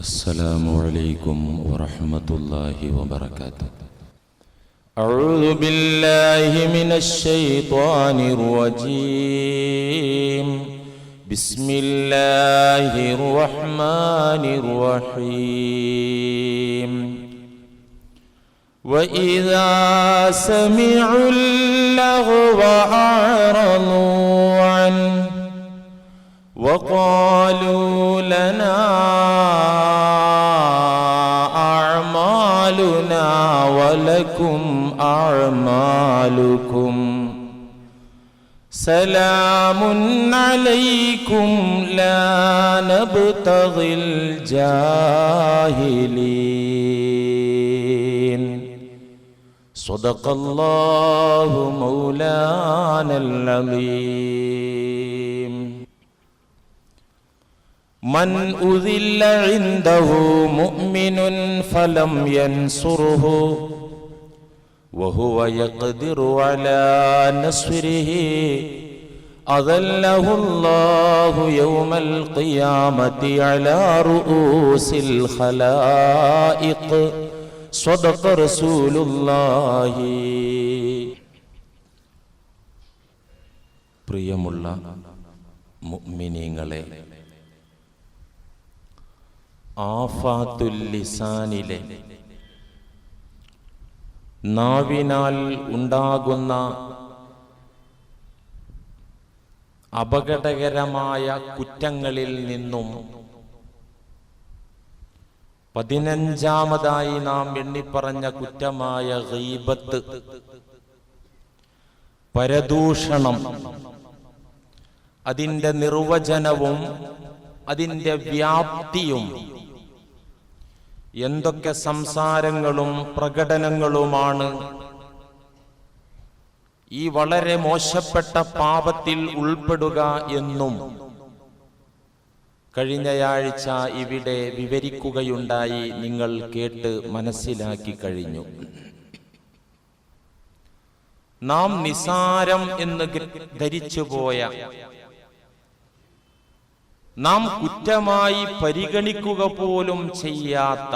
السلام عليكم ورحمة الله وبركاته. أعوذ بالله من الشيطان الرجيم. بسم الله الرحمن الرحيم. وإذا سمعوا اللغو أعرضوا عنه وقالوا لنا أعمالنا ولكم أعمالكم سلام عليكم لا نبتغي الجاهلين صدق الله مولانا العظيم من أذل عنده مؤمن فلم ينصره وهو يقدر على نصره أذله الله يوم القيامة على رؤوس الخلائق صدق رسول الله പ്രിയമുള്ള മുഅ്മിനീങ്ങളെ ആഫാത്തുൽ ലിസാനിലെ നാവിനാൽ ഉണ്ടാകുന്ന അപകടകരമായ കുറ്റങ്ങളിൽ നിന്നും പതിനഞ്ചാമതായി നാം എണ്ണിപ്പറഞ്ഞ കുറ്റമായ ഗീബത്ത് പരദൂഷണം അതിന്റെ നിർവചനവും അതിന്റെ വ്യാപ്തിയും എന്തൊക്കെ സംസാരങ്ങളും പ്രകടനങ്ങളുമാണ്? ഈ വളരെ മോശപ്പെട്ട പാപത്തിൽ ഉൾപ്പെടുക എന്നും കഴിഞ്ഞയാഴ്ച ഇവിടെ വിവരിക്കുകയുണ്ടായി നിങ്ങൾ കേട്ട് മനസ്സിലാക്കി കഴിഞ്ഞു. നാം നിസാരം എന്ന് ധരിച്ചുപോയ നാം കുറ്റമായി പരിഗണിക്കുക പോലും ചെയ്യാത്ത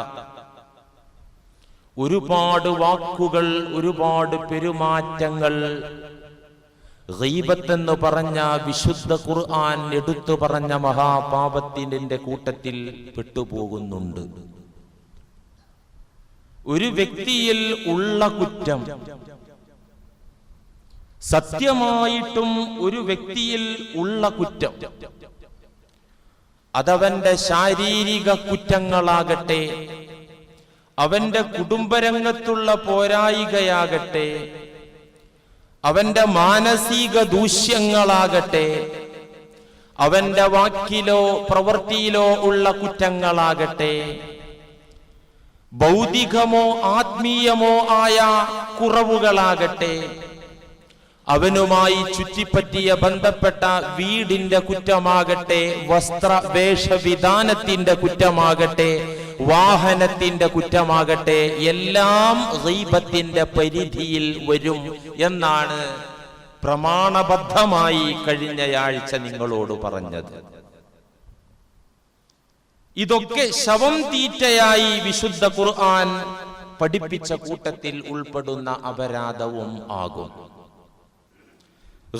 ഒരുപാട് വാക്കുകൾ ഒരുപാട് പെരുമാറ്റങ്ങൾ എന്ന് പറഞ്ഞ വിശുദ്ധ ഖുർആൻ എടുത്തു പറഞ്ഞ മഹാപാപത്തിന്റെ കൂട്ടത്തിൽ പെട്ടുപോകുന്നുണ്ട്. ഒരു വ്യക്തിയിൽ ഉള്ള കുറ്റം സത്യമായിട്ടും ഒരു വ്യക്തിയിൽ ഉള്ള കുറ്റം അതവന്റെ ശാരീരിക കുറ്റങ്ങളാകട്ടെ അവന്റെ കുടുംബരംഗത്തുള്ള പോരായികയാകട്ടെ അവന്റെ മാനസിക ദൂഷ്യങ്ങളാകട്ടെ അവന്റെ വാക്കിലോ പ്രവൃത്തിയിലോ ഉള്ള കുറ്റങ്ങളാകട്ടെ ഭൗതികമോ ആത്മീയമോ ആയ കുറവുകളാകട്ടെ അവനുമായി ചുറ്റിപ്പറ്റിയ ബന്ധപ്പെട്ട വീടിന്റെ കുറ്റമാകട്ടെ വസ്ത്ര വേഷവിധാനത്തിന്റെ കുറ്റമാകട്ടെ വാഹനത്തിന്റെ കുറ്റമാകട്ടെ എല്ലാം ഗീബത്തിന്റെ പരിധിയിൽ വരും എന്നാണ് പ്രമാണബദ്ധമായി കഴിഞ്ഞയാഴ്ച നിങ്ങളോട് പറഞ്ഞത്. ഇതൊക്കെ ശവം തീറ്റയായി വിശുദ്ധ ഖുർആൻ പഠിപ്പിച്ച കൂട്ടത്തിൽ ഉൾപ്പെടുന്ന അപരാധവും ആകും.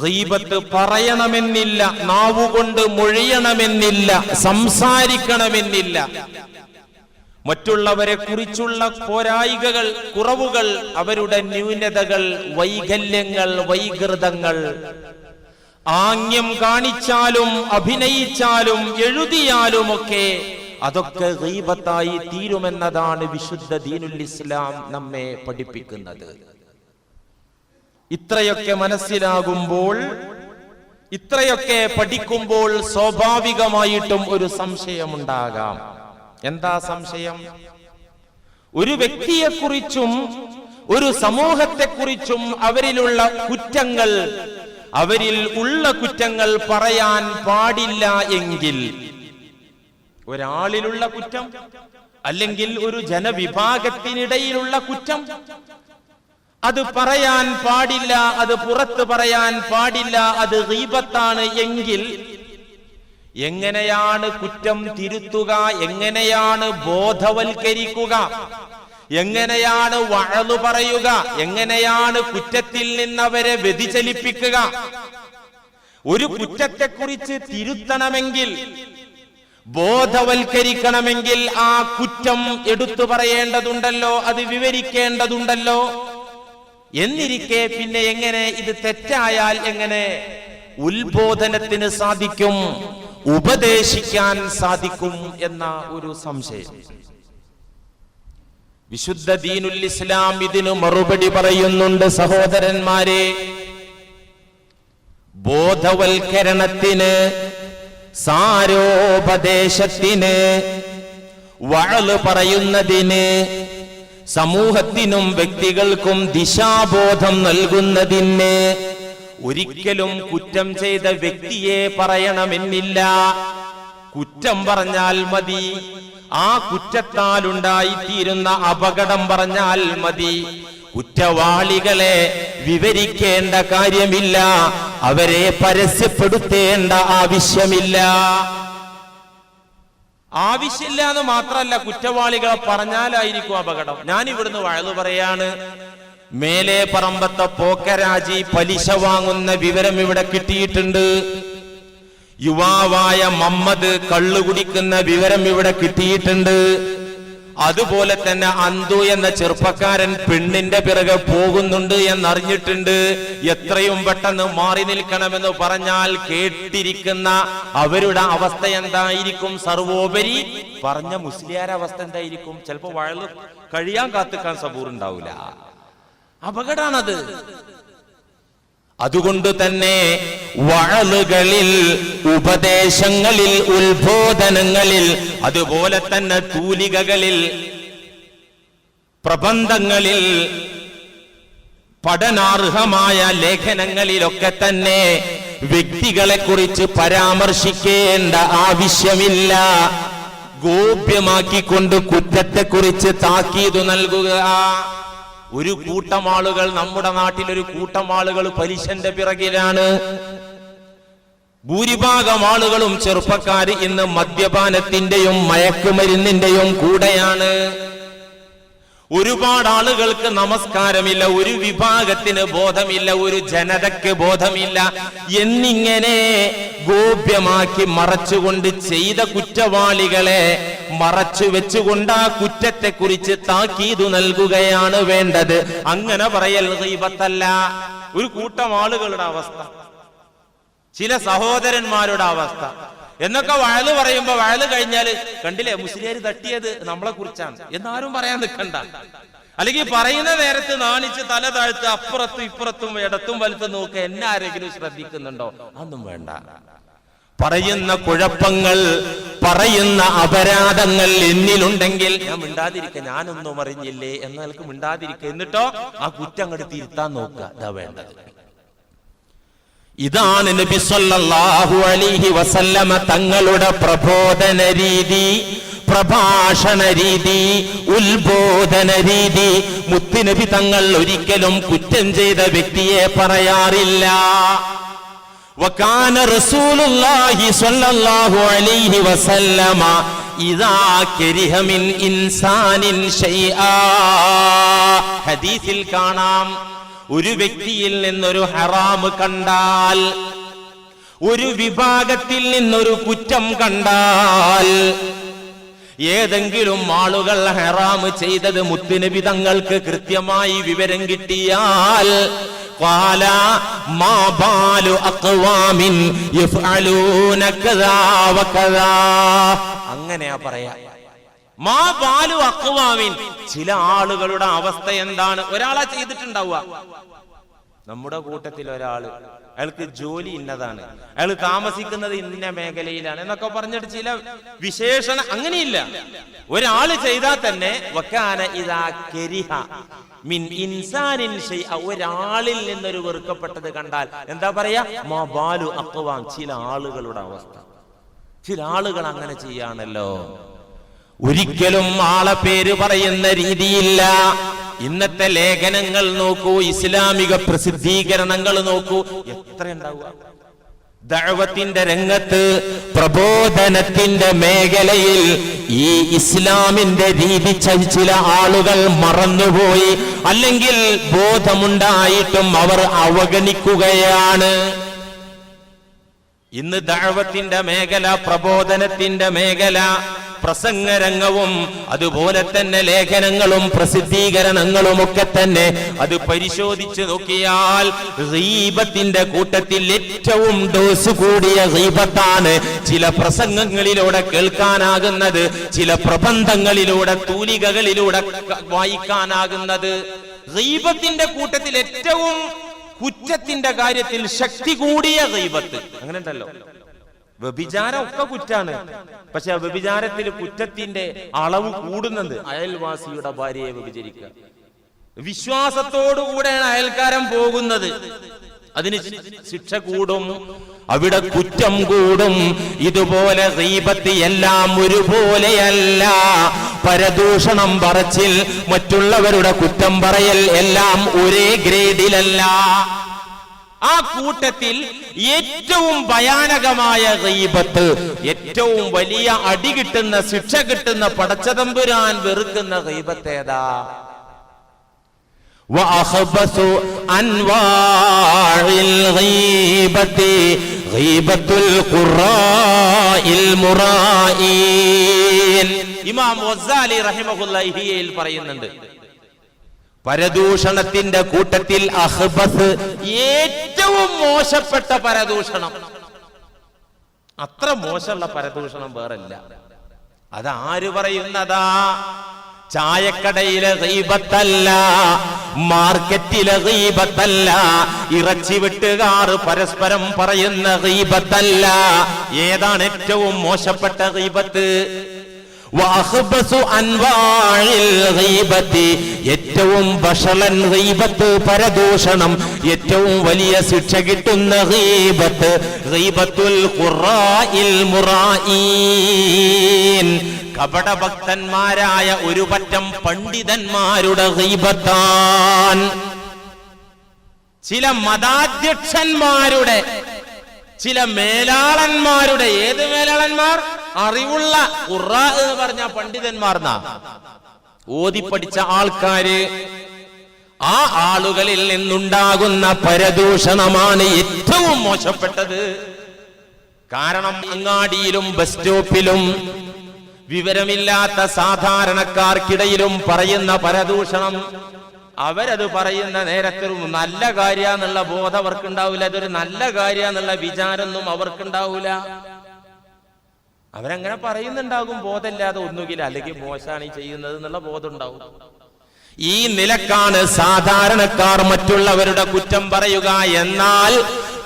ഗീബത്ത് പറയണമെന്നില്ല നാവുകൊണ്ട് മൊഴിയണമെന്നില്ല സംസാരിക്കണമെന്നില്ല. മറ്റുള്ളവരെ കുറിച്ചുള്ള പോരായികകൾ കുറവുകൾ അവരുടെ ന്യൂനതകൾ വൈകല്യങ്ങൾ വൈകൃതങ്ങൾ. ആംഗ്യം കാണിച്ചാലും അഭിനയിച്ചാലും എഴുതിയാലും ഒക്കെ അതൊക്കെ ഗീബത്തായി തീരുമെന്നതാണ് വിശുദ്ധ ദീനുൽ ഇസ്ലാം നമ്മെ പഠിപ്പിക്കുന്നത്. ഇത്രയൊക്കെ മനസ്സിലാകുമ്പോൾ ഇത്രയൊക്കെ പഠിക്കുമ്പോൾ സ്വാഭാവികമായിട്ടും ഒരു സംശയമുണ്ടാകാം. എന്താ സംശയം? ഒരു വ്യക്തിയെക്കുറിച്ചും ഒരു സമൂഹത്തെക്കുറിച്ചും അവരിലുള്ള കുറ്റങ്ങൾ അവരിൽ ഉള്ള കുറ്റങ്ങൾ പറയാൻ പാടില്ല എങ്കിൽ ഒരാളിലുള്ള കുറ്റം അല്ലെങ്കിൽ ഒരു ജനവിഭാഗത്തിനിടയിലുള്ള കുറ്റം അത് പറയാൻ പാടില്ല അത് പുറത്ത് പറയാൻ പാടില്ല അത് ദീപത്താണ് എങ്കിൽ എങ്ങനെയാണ് കുറ്റം തിരുത്തുക എങ്ങനെയാണ് ബോധവൽക്കരിക്കുക എങ്ങനെയാണ് വഴതു പറയുക എങ്ങനെയാണ് കുറ്റത്തിൽ നിന്നവരെ വ്യതിചലിപ്പിക്കുക? ഒരു കുറ്റത്തെക്കുറിച്ച് തിരുത്തണമെങ്കിൽ ബോധവൽക്കരിക്കണമെങ്കിൽ ആ കുറ്റം എടുത്തു പറയേണ്ടതുണ്ടല്ലോ അത് വിവരിക്കേണ്ടതുണ്ടല്ലോ. എന്നിരിക്കെ പിന്നെ എങ്ങനെ ഇത് തെറ്റായാൽ എങ്ങനെ? ഉത്ബോധനത്തിന് സാധിക്കും ഉപദേശിക്കാൻ സാധിക്കും എന്ന ഒരു സംശയം. വിശുദ്ധ ദീനുൽ ഇസ്ലാം ഇതിനു മറുപടി പറയുന്നുണ്ട് സഹോദരന്മാരെ. ബോധവൽക്കരണത്തിന് സാരോപദേശത്തിന് വഴൽ പറയുന്നതിന് സമൂഹത്തിനും വ്യക്തികൾക്കും ദിശാബോധം നൽകുന്നതിന് ഒരിക്കലും കുറ്റം ചെയ്ത വ്യക്തിയെ പറയണമെന്നില്ല. കുറ്റം പറഞ്ഞാൽ മതി. ആ കുറ്റത്താലുണ്ടായിത്തീരുന്ന അപകടം പറഞ്ഞാൽ മതി. കുറ്റവാളികളെ വിവരിക്കേണ്ട കാര്യമില്ല. അവരെ പരസ്യപ്പെടുത്തേണ്ട ആവശ്യമില്ല. ആവശ്യമില്ല എന്ന് മാത്രമല്ല കുറ്റവാളികളെ പറഞ്ഞാലായിരിക്കും അപകടം. ഞാൻ ഇവിടുന്ന് വഴന്നു പറയാണ് മേലെ പറമ്പത്തെ പോക്കരാജി പലിശ വാങ്ങുന്ന വിവരം ഇവിടെ കിട്ടിയിട്ടുണ്ട്. യുവാവായ മമ്മദ് കള്ളു കുടിക്കുന്ന വിവരം ഇവിടെ കിട്ടിയിട്ടുണ്ട്. അതുപോലെ തന്നെ അന്തു എന്ന ചെറുപ്പക്കാരൻ പെണ്ണിന്റെ പിറകെ പോകുന്നുണ്ട് എന്നറിഞ്ഞിട്ടുണ്ട്. എത്രയും പെട്ടെന്ന് മാറി നിൽക്കണമെന്ന് പറഞ്ഞാൽ കേട്ടിരിക്കുന്ന അവരുടെ അവസ്ഥ എന്തായിരിക്കും? സർവോപരി പറഞ്ഞ മുസ്ലിയാര അവസ്ഥ എന്തായിരിക്കും? ചിലപ്പോ വഴൽ കഴിയാൻ കാത്തുക്കാൻ സബൂർ ഉണ്ടാവില്ല അപകടാണത്. അതുകൊണ്ട് തന്നെ വഴലുകളിൽ ഉപദേശങ്ങളിൽ ഉത്ബോധനങ്ങളിൽ അതുപോലെ തന്നെ തൂലികകളിൽ പ്രബന്ധങ്ങളിൽ പഠനാർഹമായ ലേഖനങ്ങളിലൊക്കെ തന്നെ വ്യക്തികളെ കുറിച്ച് പരാമർശിക്കേണ്ട ആവശ്യമില്ല. ഗോപ്യമാക്കിക്കൊണ്ട് കുറ്റത്തെക്കുറിച്ച് താക്കീതു നൽകുക. ഒരു കൂട്ടം ആളുകൾ നമ്മുടെ നാട്ടിൽ ഒരു കൂട്ടം ആളുകൾ പലിശന്റെ പിറകിലാണ്. ഭൂരിഭാഗം ആളുകളും ചെറുപ്പക്കാർ ഇന്ന് മദ്യപാനത്തിന്റെയും മയക്കുമരുന്നിന്റെയും കൂടെയാണ്. ഒരുപാട് ആളുകൾക്ക് നമസ്കാരമില്ല ഒരു വിഭാഗത്തിന് ബോധമില്ല ഒരു ജനതയ്ക്ക് ബോധമില്ല. എന്നിങ്ങനെ ഗോപ്യമാക്കി മറച്ചുകൊണ്ട് ചെയ്ത കുറ്റവാളികളെ മറച്ചു വെച്ചുകൊണ്ട് ആ കുറ്റത്തെ കുറിച്ച് താക്കീതു നൽകുകയാണ് വേണ്ടത്. അങ്ങനെ പറയൽ ദൈവത്തല്ല. ഒരു കൂട്ടം ആളുകളുടെ അവസ്ഥ. ചില സഹോദരന്മാരുടെ അവസ്ഥ. എന്നൊക്കെ വയൽ പറയുമ്പോ വയൽ കഴിഞ്ഞാൽ കണ്ടില്ലേ മുസ്ലിയാർ തട്ടിയത് നമ്മളെ കുറിച്ചാണ്. എന്നാരും പറയാൻ നിൽക്കണ്ട അല്ലെങ്കിൽ പറയുന്ന നേരത്ത് നാണിച്ച് തല താഴ്ത്ത് അപ്പുറത്തും ഇപ്പുറത്തും ഇടത്തും വലുത്തും നോക്കുക എന്നെ ആരെങ്കിലും ശ്രദ്ധിക്കുന്നുണ്ടോ? അതൊന്നും വേണ്ട. പറയുന്ന കുഴപ്പങ്ങൾ പറയുന്ന അപരാധങ്ങൾ എന്നിലുണ്ടെങ്കിൽ ഞാൻ മിണ്ടാതിരിക്ക ഞാനൊന്നും അറിഞ്ഞില്ലേ എന്നാൽക്ക് മിണ്ടാതിരിക്ക. എന്നിട്ടോ ആ കുറ്റം അങ്ങോട്ട് തിരുത്താൻ നോക്കുക. അതാ വേണ്ടത്. ഇതാണ് നബി സല്ലല്ലാഹു അലൈഹി വസല്ലമ തങ്ങളുടെ പ്രബോധന രീതി പ്രഭാഷണ രീതി ഉത്ബോധന രീതി മുത്തുനബി തങ്ങൾ ഒരിക്കലും കുറ്റം ചെയ്ത വ്യക്തിയെ പറയാറില്ല وكان رسول الله صلى الله عليه وسلم إذا كره من إنسان شيئا ഹദീസിൽ കാണാം ഒരു വ്യക്തിയിൽ നിന്നൊരു ഹറാമ് കണ്ടാൽ ഒരു വിഭാഗത്തിൽ നിന്നൊരു കുറ്റം കണ്ടാൽ ഏതെങ്കിലും ആളുകൾ ഹറാമ് ചെയ്തത് മുത്തുനബി തങ്ങൾക്ക് കൃത്യമായി വിവരം കിട്ടിയാൽ قال ما بال أقوام يفعلون كذا وكذا അങ്ങനെയാ പറയാ മാ ബാലു അക്വാമിൻ ചില ആളുകളുടെ അവസ്ഥ എന്താണ്? ഒരാളാ ചെയ്തിട്ടുണ്ടാവുക. നമ്മുടെ കൂട്ടത്തിൽ ഒരാൾ അയാൾക്ക് ജോലി ഇന്നതാണ്. അയാൾ താമസിക്കുന്നത് ഇന്ന മേഖലയിലാണ് എന്നൊക്കെ പറഞ്ഞിട്ട് ചില വിശേഷണ അങ്ങനെയില്ല. ഒരാൾ ചെയ്താൽ തന്നെ വക്കാന ഇതാ കെരിഹ മിൻ ഇൻസാനിൻ. ഒരാളിൽ നിന്നൊരു വെറുക്കപ്പെട്ടത് കണ്ടാൽ എന്താ പറയാ? മാ ബാലു അക്വാം ചില ആളുകളുടെ അവസ്ഥ. ചില ആളുകൾ അങ്ങനെ ചെയ്യാണല്ലോ. ഒരിക്കലും ആളെ പേര് പറയുന്ന രീതിയില്ല. ഇന്നത്തെ ലേഖനങ്ങൾ നോക്കൂ ഇസ്ലാമിക പ്രസിദ്ധീകരണങ്ങൾ നോക്കൂ എത്ര ഉണ്ടാവുക? ദഅവത്തിന്റെ രംഗത്ത് പ്രബോധനത്തിന്റെ മേഖലയിൽ ഈ ഇസ്ലാമിന്റെ രീതി ചില ആളുകൾ മറന്നുപോയി. അല്ലെങ്കിൽ ബോധമുണ്ടായിട്ടും അവർ അവഗണിക്കുകയാണ്. ഇന്ന് ദഴവത്തിന്റെ മേഖല പ്രബോധനത്തിന്റെ മേഖല പ്രസംഗരംഗവും അതുപോലെ തന്നെ ലേഖനങ്ങളും പ്രസിദ്ധീകരണങ്ങളും ഒക്കെ തന്നെ അത് പരിശോധിച്ച് നോക്കിയാൽ റീബത്തിന്റെ കൂട്ടത്തിൽ ഏറ്റവും ഡോസ് കൂടിയ റീബത്താണ് ചില പ്രസംഗങ്ങളിലൂടെ കേൾക്കാനാകുന്നത് ചില പ്രബന്ധങ്ങളിലൂടെ തൂലികകളിലൂടെ വായിക്കാനാകുന്നത്. റീബത്തിന്റെ കൂട്ടത്തിൽ ഏറ്റവും കുറ്റത്തിന്റെ കാര്യത്തിൽ ശക്തി കൂടിയ ദൈവത്ത് അങ്ങനെ ഉണ്ടല്ലോ വ്യഭിചാരം ഒക്കെ കുറ്റാണ്. പക്ഷെ ആ വ്യഭിചാരത്തിൽ കുറ്റത്തിന്റെ അളവ് കൂടുന്നത് അയൽവാസിയുടെ ഭാര്യയെ വ്യഭിചരിക്കുക. വിശ്വാസത്തോടുകൂടെയാണ് അയൽക്കാരൻ പോകുന്നത്. അതിന് ശിക്ഷ കൂടും അവിടെ കുറ്റം കൂടും. ഇതുപോലെ ദീപത്തി എല്ലാം ഒരുപോലെയല്ല. പരദൂഷണം പറച്ചിൽ മറ്റുള്ളവരുടെ കുറ്റം പറയൽ എല്ലാം ഒരേ ഗ്രേഡിലല്ല. ആ കൂട്ടത്തിൽ ഏറ്റവും ഭയാനകമായ ഗീബത്ത് ഏറ്റവും വലിയ അടി കിട്ടുന്ന ശിക്ഷ കിട്ടുന്ന പടച്ചതമ്പുരാൻ വെറുക്കുന്ന ഗീബത്ത് ഏതാ وأخبث أنواع الغيبة غيبة القراء المرائين ഇമാം വസാലി റഹിമഹുല്ലഹിയയിൽ പറയുന്നുണ്ട് പരദൂഷണത്തിന്റെ കൂട്ടത്തിൽ അഹ്ബസ് ഏറ്റവും മോശപ്പെട്ട പരദൂഷണം. അത്ര മോശമുള്ള പരദൂഷണം വേറല്ല. അതാര് പറയുന്നതാ? ചായക്കടയിലെ ദൈവത്തല്ല മാർക്കറ്റിലെ ദൈവത്തല്ല ഇറച്ചി വെട്ടുകാർ പരസ്പരം പറയുന്ന ദൈവത്തല്ല ഏതാണ് ഏറ്റവും മോശപ്പെട്ട ഗീബത്തി ഏറ്റവും വഷളൻ റീബത്ത് പരദൂഷണം ഏറ്റവും വലിയ ശിക്ഷ കിട്ടുന്ന റീബത്ത് റീബത്തുൽ കപടഭക്തന്മാരായ ഒരു പറ്റം പണ്ഡിതന്മാരുടെ ചില മതാധ്യക്ഷന്മാരുടെ ചില മേലാളന്മാരുടെ ഏത് മേലാളന്മാർ? അറിവുള്ള ഖുറ എന്ന് പറഞ്ഞ പണ്ഡിതന്മാർന്ന. ഓതി പഠിച്ച ആൾക്കാര് ആ ആളുകളിൽ നിന്നുണ്ടാകുന്ന പരദൂഷണമാണ് ഏറ്റവും മോശപ്പെട്ടത്. കാരണം അങ്ങാടിയിലും ബസ് സ്റ്റോപ്പിലും വിവരമില്ലാത്ത സാധാരണക്കാർക്കിടയിലും പറയുന്ന പരദൂഷണം അവരത് പറയുന്ന നേരത്തൊരു നല്ല കാര്യന്നുള്ള ബോധം അവർക്കുണ്ടാവില്ല അതൊരു നല്ല കാര്യന്നുള്ള വിചാരമൊന്നും അവർക്കുണ്ടാവൂല അവരങ്ങനെ പറയുന്നുണ്ടാകും ബോധമില്ലാതെ ഒന്നുകിൽ അല്ലെങ്കിൽ മോശമാണ് ഈ ചെയ്യുന്നത് എന്നുള്ള ബോധം ഉണ്ടാവും ഈ നിലക്കാണ് സാധാരണക്കാർ മറ്റുള്ളവരുടെ കുറ്റം പറയുക. എന്നാൽ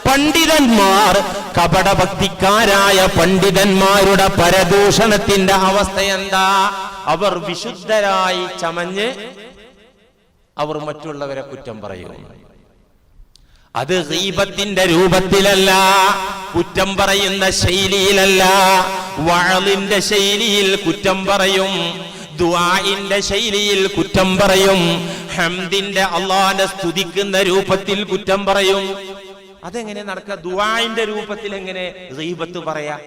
പണ്ഡിതന്മാർ കപടഭക്തിക്കാരായ പണ്ഡിതന്മാരുടെ പരദൂഷണത്തിന്റെ അവസ്ഥ എന്താ? അവർ വിശുദ്ധരായി ചമഞ്ഞ് അവർ മറ്റുള്ളവരെ കുറ്റം പറയും അത് ഹീബത്തിന്റെ രൂപത്തിലല്ല കുറ്റം പറയുന്ന ശൈലിയിലല്ല. വാളിന്റെ ശൈലിയിൽ കുറ്റം പറയും ദുആഇന്റെ ശൈലിയിൽ കുറ്റം പറയും ഹംദിന്റെ അള്ളാഹിനെ സ്തുതിക്കുന്ന രൂപത്തിൽ കുറ്റം പറയും. അതെങ്ങനെ നടക്ക? ദുആഇന്റെ രൂപത്തിൽ എങ്ങനെ ഗീബത്ത് പറയാ?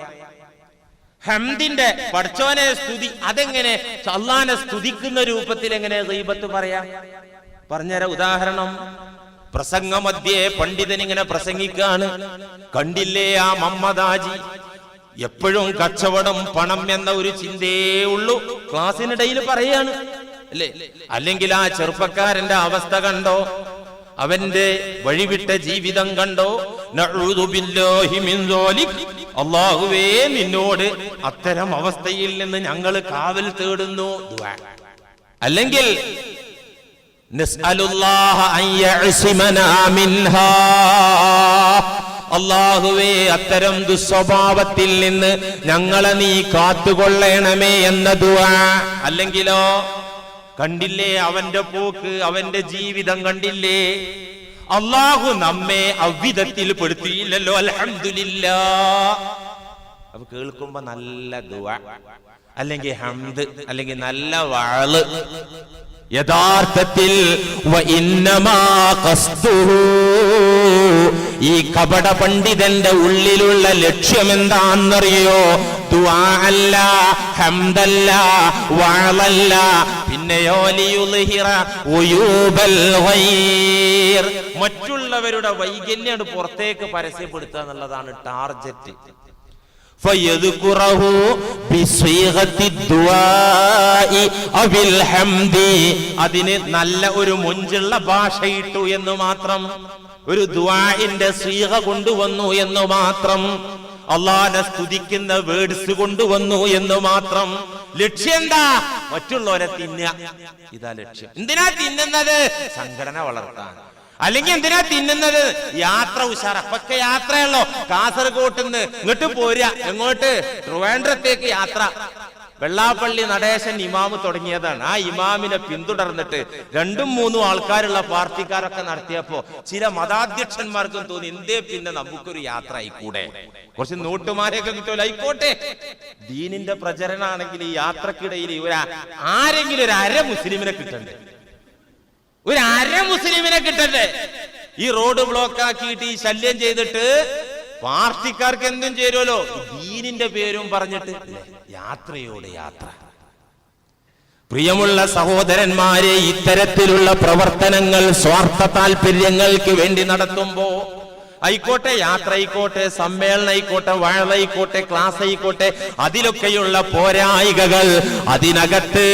ഹംദിന്റെ പഠിച്ചോനെ സ്തുതി അതെങ്ങനെ അള്ളാഹിനെ സ്തുതിക്കുന്ന രൂപത്തിൽ എങ്ങനെ ഗീബത്ത് പറയാ? പറഞ്ഞുതരാം ഉദാഹരണം. പ്രസംഗമധ്യേ പണ്ഡിതൻ ഇങ്ങനെ പ്രസംഗിക്കാണ്. കണ്ടില്ലേ ആ മമ്മദാജി? എപ്പോഴും കച്ചവടം പണം എന്ന ഒരു ചിന്തയേ ഉള്ളൂ. ക്ലാസ്സിനിടയിൽ പറയാണ്. അല്ലേ? അല്ലെങ്കിൽ ആ ചെറുപ്പക്കാരന്റെ അവസ്ഥ കണ്ടോ? അവന്റെ വഴിവിട്ട ജീവിതം കണ്ടോ. അള്ളാഹുവേ നിന്നോട് അത്തരം അവസ്ഥയിൽ നിന്ന് ഞങ്ങൾ കാവൽ തേടുന്നു. അല്ലെങ്കിൽ അള്ളാഹുവേ അത്തരം ദുസ്വഭാവത്തിൽ നിന്ന് ഞങ്ങളെ നീ കാത്തുകൊള്ളണമേ എന്ന ദുആ. അല്ലെങ്കിലോ കണ്ടില്ലേ അവന്റെ പോക്ക് അവന്റെ ജീവിതം കണ്ടില്ലേ? അള്ളാഹു നമ്മെ അവിധത്തിൽ പെടുത്തിയില്ലല്ലോ അൽഹംദുലില്ലാ. അപ്പൊ കേൾക്കുമ്പോ നല്ല ദുആ. അല്ലെങ്കിൽ ഹംദ് അല്ലെങ്കിൽ നല്ല വാൾ. യഥാർത്ഥത്തിൽ. ഈ കപട പണ്ഡിതന്റെ ഉള്ളിലുള്ള ലക്ഷ്യം എന്താണെന്നറിയോ ദുആ അല്ല ഹംദല്ല വാളല്ല പിന്നെയോ. മറ്റുള്ളവരുടെ വൈകല്യാണ് പുറത്തേക്ക് പരസ്യപ്പെടുത്തുക എന്നുള്ളതാണ് ടാർജറ്റ് فيذكره بصيغة الدعاء أو الحمد അതിന് നല്ല ഒരു മുഞ്ചുള്ള ഭാഷ ഇട്ടു എന്ന് മാത്രം ഒരു ദുആഇന്റെ സ്വീക കൊണ്ടുവന്നു എന്ന് മാത്രം അള്ളാനെ സ്തുതിക്കുന്ന വേർഡ്സ് കൊണ്ടുവന്നു എന്ന് മാത്രം ലക്ഷ്യം എന്താ മറ്റുള്ളവരെ തിന്നുക ഇതാ ലക്ഷ്യം എന്തിനാ തിന്നുന്നത് സംഘടന വളർത്താൻ അല്ലെങ്കിൽ എന്തിനാ തിന്നുന്നത്? യാത്ര ഉഷാറ. അപ്പൊക്കെ യാത്രയല്ലോ കാസർഗോട്ട് നിന്ന് ഇങ്ങോട്ട് പോരുക. എങ്ങോട്ട്? ട്രിവാൻഡ്രത്തേക്ക് യാത്ര. വെള്ളാപ്പള്ളി നടേശൻ ഇമാമ് തുടങ്ങിയതാണ്. ആ ഇമാമിനെ പിന്തുടർന്നിട്ട് രണ്ടും മൂന്നും ആൾക്കാരുള്ള പാർട്ടിക്കാരൊക്കെ നടത്തിയപ്പോ ചില മതാധ്യക്ഷന്മാർക്കും തോന്നി എന്തേ പിന്നെ നമുക്കൊരു യാത്ര ആയിക്കൂടെ? കുറച്ച് നോട്ടുമാരെയൊക്കെ കിട്ടുമല്ലോ. ആയിക്കോട്ടെ. ദീനിന്റെ പ്രചരണമാണെങ്കിൽ ഈ യാത്രക്കിടയിൽ ഒരു ആരെങ്കിലും ഒരു അര മുസ്ലിമിനെ കിട്ടണ്ടേ? ഒരു അര മുസ്ലിമിനെ കിട്ടല്ലേ ഈ റോഡ് ബ്ലോക്ക് ആക്കിയിട്ട് ഈ ശല്യം ചെയ്തിട്ട് പാർട്ടിക്കാർക്ക് എന്തും ചേരുമല്ലോ ദീനിന്റെ പേരും പറഞ്ഞിട്ട് യാത്രയോട് യാത്ര. പ്രിയമുള്ള സഹോദരന്മാരെ ഇത്തരത്തിലുള്ള പ്രവർത്തനങ്ങൾ സ്വാർത്ഥ താല്പര്യങ്ങൾക്ക് വേണ്ടി നടത്തുമ്പോ ആയിക്കോട്ടെ യാത്ര ആയിക്കോട്ടെ സമ്മേളനം ആയിക്കോട്ടെ വാഴായിക്കോട്ടെ ക്ലാസ് ആയിക്കോട്ടെ അതിലൊക്കെയുള്ള പോരായികകൾ അതിനകത്ത്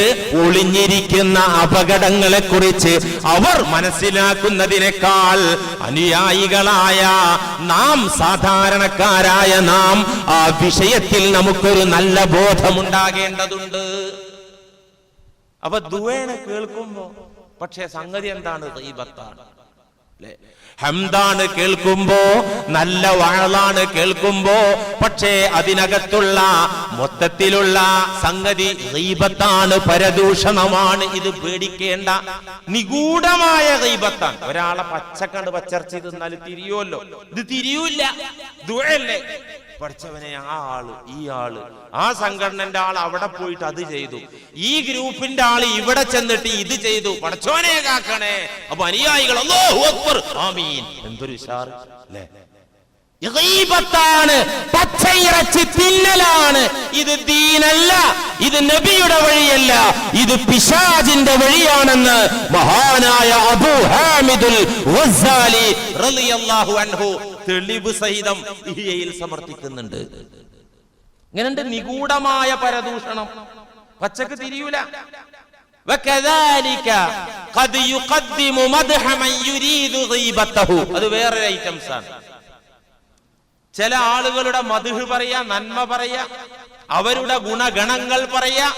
ഒളിഞ്ഞിരിക്കുന്ന അപകടങ്ങളെ കുറിച്ച് അവർ മനസ്സിലാക്കുന്നതിനേക്കാൾ അനുയായികളായ നാം സാധാരണക്കാരായ നാം ആ വിഷയത്തിൽ നമുക്കൊരു നല്ല ബോധമുണ്ടാകേണ്ടതുണ്ട്. അപ്പൊ ദുവേണ കേൾക്കുമ്പോ പക്ഷെ സംഗതി എന്താണ്? ഗീബത്താണ് ല്ലേ? ഹംദാണ് കേൾക്കുമ്പോ നല്ല വാഴലാണ് കേൾക്കുമ്പോ പക്ഷേ അതിനകത്തുള്ള മൊത്തത്തിലുള്ള സംഗതി ദൈവത്താണ് പരദൂഷണമാണ് ഇത് പേടിക്കേണ്ട. നിഗൂഢമായ ദൈവത്താണ് ഒരാളെ പച്ചക്കണ്ട് പച്ചർച്ച തിന്നാൽ തിരിയുമല്ലോ? ഇത് തിരിയൂല്ലേ. പഠിച്ചവനെ ആ ആൾ ഈ ആൾ. ആ സംഘടനന്റെ ആൾ അവിടെ പോയിട്ട് അത് ചെയ്തു. ഈ ഗ്രൂപ്പിന്റെ ആൾ ഇവിടെ ചെന്നിട്ട് ഇത് ചെയ്തു. പഠിച്ചവനെ കാക്കണേ. അപ്പൊ അനുയായികൾ ആമീൻ. എന്തൊരു ഉഷാർ അല്ലേ? ഗീബത്താണ് പച്ചയിറച്ചി തിന്നലാണ്. ഇത് ദീനല്ല ഇത് നബിയുടെ വഴിയല്ല ഇത് പിശാജിന്റെ വഴിയാണെന്ന് മഹാനായ അബൂ ഹാമിദുൽ അൻഹു തെളിവ് സഹിതം ഇഹിയയിൽ സമർപ്പിക്കുന്നുണ്ട്. ഇങ്ങനെ നിഗൂഢമായ പരദൂഷണം. പച്ചക്ക് തിരിയൂല. അത് വേറൊരു ഐറ്റംസ് ആണ്. ചില ആളുകളുടെ മധുഹ് പറയാ നന്മ പറയാ അവരുടെ ഗുണഗണങ്ങൾ പറയാ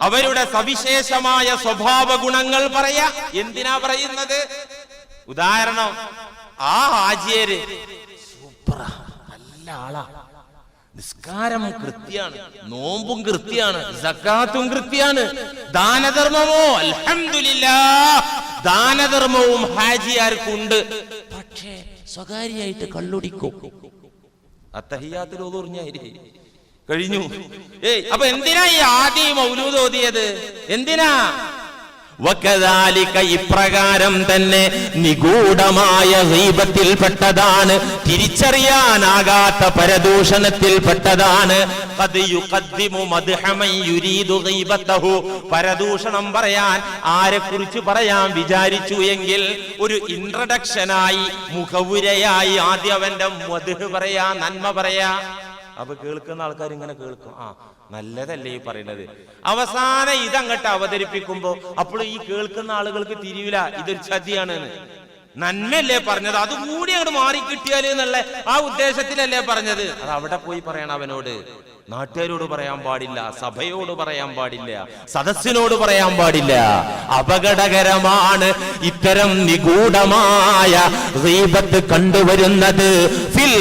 അവരുടെ സവിശേഷമായ സ്വഭാവ ഗുണങ്ങൾ പറയാ. എന്തിനാ പറയുന്നത്? ഉദാഹരണം ആ ഹാജിയര്. സൂപ്പറ. നല്ല ആളാ. നിസ്കാരം കൃത്യാണ്. നോമ്പും കൃത്യാണ്. സക്കാത്തും കൃത്യാണ്. ദാനധർമ്മമോ? അൽഹംദുലില്ലാ. ദാനധർമ്മവും ഹാജിയാർക്കുണ്ട്. പക്ഷേ സ്വകാര്യായിട്ട് കള്ളുടിക്കും. അത്തഹിയാത്തിൽ ഓതുറിഞ്ഞായി കഴിഞ്ഞു. ഏയ് അപ്പൊ എന്തിനാ ഈ ആദ്യം മൗലൂദ് ഓതിയത്? എന്തിനാ? ഇപ്രകാരം തന്നെ നിഗൂഢമായ ഗീബത്തിൽപ്പെട്ടതാണ് തിരിച്ചറിയാനാകാത്ത പരദൂഷണത്തിൽപ്പെട്ടതാണ്. പരദൂഷണം പറയാൻ ആരെ കുറിച്ച് പറയാൻ വിചാരിച്ചു എങ്കിൽ ഒരു ഇൻട്രഡക്ഷനായി മുഖവുരയായി ആദ്യം അവന്റെ മധു പറയാ നന്മ പറയാ. അപ്പൊ കേൾക്കുന്ന ആൾക്കാർ ഇങ്ങനെ കേൾക്കും. ആ നല്ലതല്ലേ ഈ പറയുന്നത്. അവസാനം ഇതങ്ങട്ട് അവതരിപ്പിക്കുമ്പോ അപ്പോൾ ഈ കേൾക്കുന്ന ആളുകൾക്ക് തിരിയില്ല ഇതൊരു ചതിയാണ് നന്മയല്ലേ പറഞ്ഞത്? അതുകൂടി അങ്ങോട്ട് മാറി കിട്ടിയാൽ എന്നുള്ള ആ ഉദ്ദേശത്തിലല്ലേ പറഞ്ഞത്? അത് അവിടെ പോയി പറയണം അവനോട്. നാട്ടുകാരോട് പറയാൻ പാടില്ല സഭയോട് പറയാൻ പാടില്ല സദസ്സിനോട് പറയാൻ പാടില്ല. അപകടകരമാണ് ഇത്തരം നിഗൂഢമായ ദീപത്ത് കണ്ടുവരുന്നത്. ഫിൽ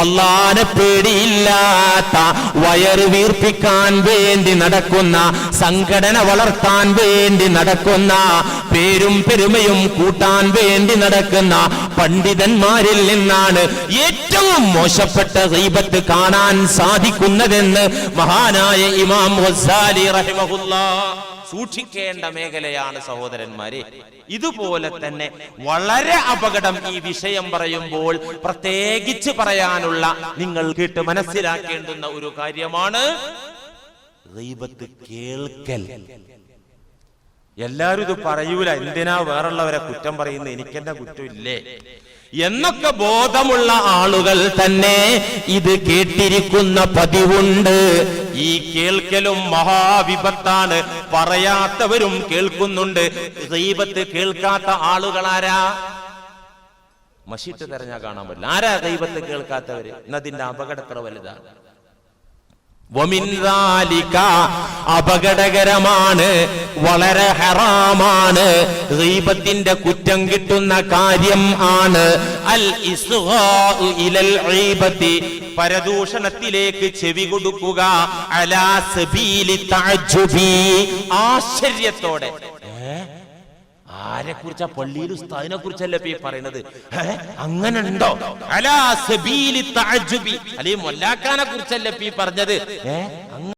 അള്ളാനെ പേടിയില്ലാത്ത വയറ് വീർപ്പിക്കാൻ വേണ്ടി നടക്കുന്ന സംഘടന വളർത്താൻ വേണ്ടി നടക്കുന്ന പേരും പെരുമയും കൂട്ടാൻ വേണ്ടി നടക്കുന്ന പണ്ഡിതന്മാരിൽ നിന്നാണ് ഏറ്റവും മോശപ്പെട്ട ഗൈബത്ത് കാണാൻ സാധിക്കുന്നതെന്ന് മഹാനായ ഇമാം വസാലി റഹിമഹുല്ല സൂക്ഷിക്കേണ്ട മേഖലയാണ് സഹോദരന്മാരെ. ഇതുപോലെ തന്നെ വളരെ അപകടം ഈ വിഷയം പറയുമ്പോൾ പ്രത്യേകിച്ച് പറയാനുള്ള നിങ്ങൾ കേട്ട് മനസ്സിലാക്കേണ്ടുന്ന ഒരു കാര്യമാണ് കേൾക്കൽ. എല്ലാരും ഇത് പറയൂല. എന്തിനാ വേറുള്ളവരെ കുറ്റം പറയുന്നത് എനിക്കെന്നെ കുറ്റമില്ലേ? എന്നൊക്കെ ബോധമുള്ള ആളുകൾ തന്നെ ഇത് കേട്ടിരിക്കുന്ന പതിവുണ്ട്. ഈ കേൾക്കലും മഹാവിപത്താണ്. പറയാത്തവരും കേൾക്കുന്നുണ്ട്. ദൈവത്ത് കേൾക്കാത്ത ആളുകളാരാ? മഷിട്ട് തെരഞ്ഞാ കാണാൻ പറ്റില്ല. ആരാ ദൈവത്തെ കേൾക്കാത്തവര്? എന്നതിന്റെ അപകടത്ര വലുതാണ്. അപകടകരമാണ് വളരെ ഹറാമാണ് ഗീബത്തിന്റെ കുറ്റം കിട്ടുന്ന കാര്യം ആണ് അൽ ഇലൽ പരദൂഷണത്തിലേക്ക് ചെവി കൊടുക്കുക ആശ്ചര്യത്തോടെ? ആരെ കുറിച്ചാ പള്ളിയിൽ ഉസ്താദിനെ കുറിച്ചല്ലേ പേ പറയുന്നത്? അങ്ങനെ ഉണ്ടോ അലാ സബീലി തഅജ്ജുബി. അല്ലെ മൊല്ലാക്കാനെ കുറിച്ചല്ലേ പേ പറഞ്ഞു പറഞ്ഞത്? ഏ?